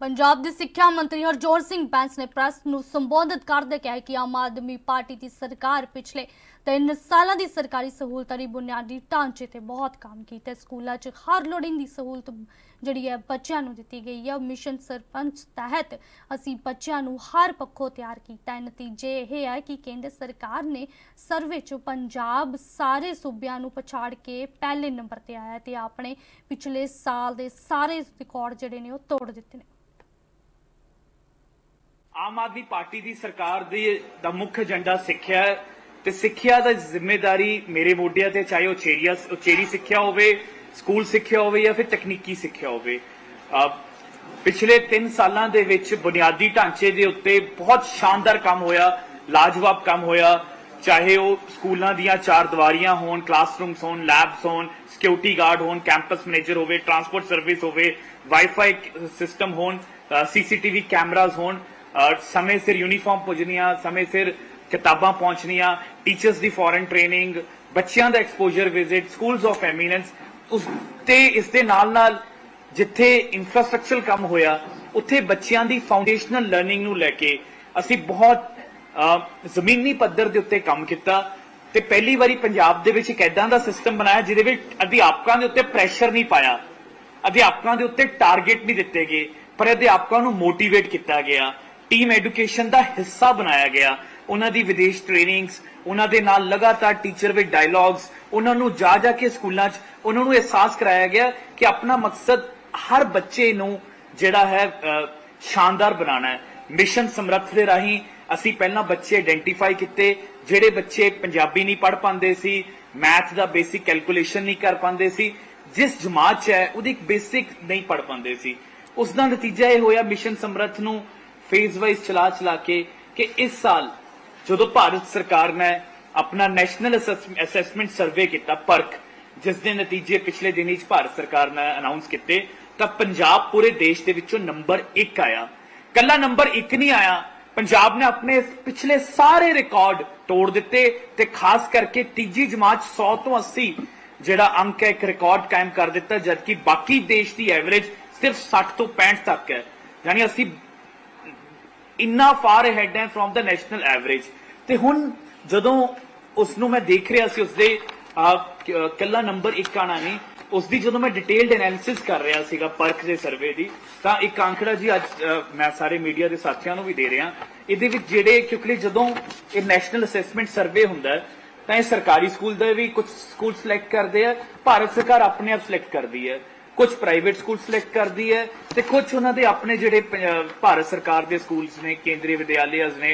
ਪੰਜਾਬ ਦੇ ਸਿੱਖਿਆ ਮੰਤਰੀ ਹਰਜੋਤ ਸਿੰਘ ਬੈਂਸ ਨੇ ਪ੍ਰੈਸ ਨੂੰ ਸੰਬੋਧਿਤ ਕਰਦੇ ਕਿਹਾ ਕਿ ਆਮ ਆਦਮੀ ਪਾਰਟੀ ਦੀ ਸਰਕਾਰ ਪਿਛਲੇ 3 ਸਾਲਾਂ ਦੀ ਸਰਕਾਰੀ ਸਹੂਲਤਾਂ ਦੀ ਬੁਨਿਆਦੀ ਢਾਂਚੇ ਤੇ ਬਹੁਤ ਕੰਮ ਕੀਤਾ। ਸਕੂਲਾਂ 'ਚ ਹਰ ਲੋੜੀਂਦੀ ਸਹੂਲਤ ਜਿਹੜੀ ਹੈ ਬੱਚਿਆਂ ਨੂੰ ਦਿੱਤੀ ਗਈ ਹੈ। ਮਿਸ਼ਨ ਸਰਪੰਚ ਤਹਿਤ ਅਸੀਂ ਬੱਚਿਆਂ ਨੂੰ ਹਰ ਪੱਖੋਂ ਤਿਆਰ ਕੀਤਾ ਹੈ। ਨਤੀਜੇ ਇਹ ਹੈ ਕਿ ਕੇਂਦਰ ਸਰਕਾਰ ਨੇ ਸਰਵੇ 'ਚ ਪੰਜਾਬ ਸਾਰੇ ਸੂਬਿਆਂ ਨੂੰ ਪਛਾੜ ਕੇ ਪਹਿਲੇ ਨੰਬਰ ਤੇ ਆਇਆ ਹੈ ਤੇ ਆਪਣੇ ਪਿਛਲੇ ਸਾਲ ਦੇ ਸਾਰੇ ਰਿਕਾਰਡ ਜਿਹੜੇ ਨੇ ਉਹ ਤੋੜ ਦਿੱਤੇ ਨੇ। ਆਮ ਆਦਮੀ ਪਾਰਟੀ ਦੀ ਸਰਕਾਰ ਦੀ ਦਾ ਮੁੱਖ ਏਜੰਡਾ ਸਿੱਖਿਆ ਹੈ ਤੇ ਸਿੱਖਿਆ ਦਾ ਜ਼ਿੰਮੇਵਾਰੀ ਮੇਰੇ ਮੋਢਿਆਂ ਤੇ ਚਾਹੇ ਉਚੇਰੀਆ ਉਚੇਰੀ ਸਿੱਖਿਆ ਹੋਵੇ, ਸਕੂਲ ਸਿੱਖਿਆ ਹੋਵੇ ਜਾਂ ਫਿਰ ਤਕਨੀਕੀ ਸਿੱਖਿਆ ਹੋਵੇ। ਪਿਛਲੇ 3 ਸਾਲਾਂ ਦੇ ਵਿੱਚ ਬੁਨਿਆਦੀ ਢਾਂਚੇ ਦੇ ਉੱਤੇ ਬਹੁਤ ਸ਼ਾਨਦਾਰ ਕੰਮ ਹੋਇਆ, ਲਾਜਵਾਬ ਕੰਮ ਹੋਇਆ। ਚਾਹੇ ਉਹ ਸਕੂਲਾਂ ਦੀਆਂ ਚਾਰ ਦੀਵਾਰੀਆਂ ਹੋਣ ਕਲਾਸਰੂਮਸ ਹੋਣ ਲੈਬਸ ਹੋਣ ਸਿਕਿਉਰਿਟੀ ਗਾਰਡ ਹੋਣ ਕੈਂਪਸ ਮੈਨੇਜਰ ਹੋਵੇ ਟਰਾਂਸਪੋਰਟ ਸਰਵਿਸ ਹੋਵੇ ਵਾਈਫਾਈ ਸਿਸਟਮ ਹੋਣ ਸੀਸੀਟੀਵੀ ਕੈਮਰਾਜ਼ ਹੋਣ ਸਮੇਂ ਸਿਰ ਯੂਨੀਫਾਰਮ ਪੁੱਜਣੀਆਂ, ਸਮੇਂ ਸਿਰ ਕਿਤਾਬਾਂ ਪਹੁੰਚਣੀਆਂ ਟੀਚਰਸ ਦੀ ਫੋਰਨ ਟ੍ਰੇਨਿੰਗ ਬੱਚਿਆਂ ਦਾ exposure visit schools of eminence ਉਸ ਤੇ, ਇਸ ਦੇ ਨਾਲ ਨਾਲ ਜਿੱਥੇ ਇਨਫਰਾਸਟ੍ਰਕਚਰਲ ਕੰਮ ਹੋਇਆ, ਉੱਥੇ ਬੱਚਿਆਂ ਦੀ ਫਾਊਂਡੇਸ਼ਨਲ ਲਰਨਿੰਗ ਨੂੰ ਲੈ ਕੇ ਅਸੀਂ ਬਹੁਤ ਜ਼ਮੀਨੀ ਪੱਧਰ ਦੇ ਉੱਤੇ ਕੰਮ ਕੀਤਾ ਤੇ ਪਹਿਲੀ ਵਾਰੀ ਪੰਜਾਬ ਦੇ ਵਿੱਚ ਇੱਕ ਐਦਾਂ ਦਾ ਸਿਸਟਮ ਬਣਾਇਆ ਜਿਹਦੇ ਵਿੱਚ ਅਧਿਆਪਕਾਂ ਦੇ ਉੱਤੇ ਪ੍ਰੈਸ਼ਰ ਨਹੀਂ ਪਾਇਆ। ਅਧਿਆਪਕਾਂ ਦੇ ਉੱਤੇ ਟਾਰਗੇਟ ਨਹੀਂ ਦਿੱਤੇ ਗਏ, ਪਰ ਅਧਿਆਪਕਾਂ ਨੂੰ ਮੋਟੀਵੇਟ ਕੀਤਾ ਗਿਆ। ਟੀਮ ਐਜੂਕੇਸ਼ਨ ਦਾ ਹਿੱਸਾ ਬਣਾਇਆ ਗਿਆ। ਉਹਨਾਂ ਦੀ ਵਿਦੇਸ਼ ਟ੍ਰੇਨਿੰਗਸ ਉਹਨਾਂ ਦੇ ਨਾਲ ਲਗਾਤਾਰ ਟੀਚਰ ਵਿਦ ਡਾਇਲੌਗਸ ਉਹਨਾਂ ਨੂੰ ਜਾ ਜਾ ਕੇ ਸਕੂਲਾਂ 'ਚ, ਉਹਨਾਂ ਨੂੰ ਅਹਿਸਾਸ ਕਰਾਇਆ ਗਿਆ ਕਿ ਆਪਣਾ ਮਕਸਦ ਹਰ ਬੱਚੇ ਨੂੰ ਜਿਹੜਾ ਹੈ ਸ਼ਾਨਦਾਰ ਬਣਾਉਣਾ ਹੈ। ਮਿਸ਼ਨ ਸਮਰੱਥ ਦੇ ਰਾਹੀਂ ਅਸੀਂ ਪਹਿਲਾਂ ਬੱਚੇ ਆਇਡੈਂਟੀਫਾਈ ਕੀਤੇ, ਜਿਹੜੇ ਬੱਚੇ ਪੰਜਾਬੀ ਨਹੀਂ ਪੜ੍ਹ ਪਾਉਂਦੇ ਸੀ ਮੈਥ ਦਾ ਬੇਸਿਕ ਕੈਲਕੂਲੇਸ਼ਨ ਨਹੀਂ ਕਰ ਪਾਉਂਦੇ ਸੀ, ਜਿਸ ਜਮਾਤ 'ਚ ਹੈ, ਉਹਦੀ ਬੇਸਿਕ ਨਹੀਂ ਪੜ੍ਹ ਪਾਉਂਦੇ ਸੀ। ਉਸ ਦਾ ਨਤੀਜਾ ਇਹ ਹੋਇਆ ਮਿਸ਼ਨ ਸਮਰੱਥ ਨੂੰ ਫੇਜ਼ ਵਾਈਜ਼ ਚਲਾ ਚਲਾ ਕੇ ਕਿ ਇਸ ਸਾਲ ਜਦੋਂ ਭਾਰਤ ਸਰਕਾਰ ਨੇ ਆਪਣਾ ਨੈਸ਼ਨਲ ਅਸੈਸਮੈਂਟ ਸਰਵੇ ਕੀਤਾ, ਪਰਖ, ਜਿਸ ਦੇ ਨਤੀਜੇ ਪਿਛਲੇ ਦਿਨੀ ਚ ਭਾਰਤ ਸਰਕਾਰ ਨੇ ਅਨਾਉਂਸ ਕੀਤੇ, ਤਾਂ ਪੰਜਾਬ ਪੂਰੇ ਦੇਸ਼ ਦੇ ਵਿੱਚੋਂ ਨੰਬਰ 1 ਆਇਆ। ਕੱਲਾ ਨੰਬਰ 1 ਨਹੀਂ ਆਇਆ, ਪੰਜਾਬ ਨੇ ਆਪਣੇ ਪਿਛਲੇ ਸਾਰੇ ਰਿਕਾਰਡ ਤੋੜ ਦਿੱਤੇ ਤੇ ਖਾਸ ਕਰਕੇ ਤੀਜੀ ਜਮਾਤ 'ਚ 100 ਤੋਂ 80 ਜਿਹੜਾ ਅੰਕ ਹੈ, ਇੱਕ ਰਿਕਾਰਡ ਕਾਇਮ ਕਰ ਦਿੱਤਾ, ਜਦਕਿ ਬਾਕੀ ਦੇਸ਼ ਦੀ ਐਵਰੇਜ ਸਿਰਫ 60 ਤੋਂ 65 ਤੱਕ ਹੈ। ਯਾਨੀ ਅਸੀਂ ਇੰਨਾ ਫਾਰ ਅਹੈਡ ਹੈ ਫਰੋਮ ਦਾ ਨੈਸ਼ਨਲ ਐਵਰੇਜ ਤੇ ਹੁਣ ਜਦੋਂ ਉਸ ਨੂੰ ਮੈਂ ਦੇਖ ਰਿਹਾ ਸੀ, ਉਸਦੇ ਕੱਲਾ ਨੰਬਰ 1 ਆਣਾ ਨਹੀਂ ਉਸ ਦੀ ਜਦੋਂ ਮੈਂ ਡਿਟੇਲਡ ਐਨਾਲਿਸਿਸ ਕਰ ਰਿਹਾ ਸੀਗਾ ਪਰਖ ਦੇ ਸਰਵੇ ਦੀ, ਤਾਂ ਇੱਕ ਅੰਕੜਾ ਜੀ ਅੱਜ ਮੈਂ ਸਾਰੇ ਮੀਡੀਆ ਦੇ ਸਾਥੀਆਂ ਨੂੰ ਵੀ ਦੇ ਰਿਹਾ। ਇਹਦੇ ਵਿੱਚ ਜਿਹੜੇ, ਕਿਉਂਕਿ ਜਦੋਂ ਇਹ ਨੈਸ਼ਨਲ ਅਸੈਸਮੈਂਟ ਸਰਵੇ ਹੁੰਦਾ ਤਾਂ ਇਹ ਸਰਕਾਰੀ ਸਕੂਲ ਦੇ ਵੀ ਕੁਝ ਸਕੂਲ ਸਿਲੈਕਟ ਕਰਦੇ ਆ, ਭਾਰਤ ਸਰਕਾਰ ਆਪਣੇ ਆਪ ਸਿਲੈਕਟ ਕਰਦੀ ਹੈ। ਕੁਝ ਪ੍ਰਾਈਵੇਟ ਸਕੂਲ ਸਿਲੈਕਟ ਕਰਦੀ ਹੈ ਤੇ ਕੁਝ ਉਹਨਾਂ ਦੇ ਆਪਣੇ ਜਿਹੜੇ ਭਾਰਤ ਸਰਕਾਰ ਦੇ ਸਕੂਲਸ ਨੇ, ਕੇਂਦਰੀ ਵਿਦਿਆਲਿਆਸ ਨੇ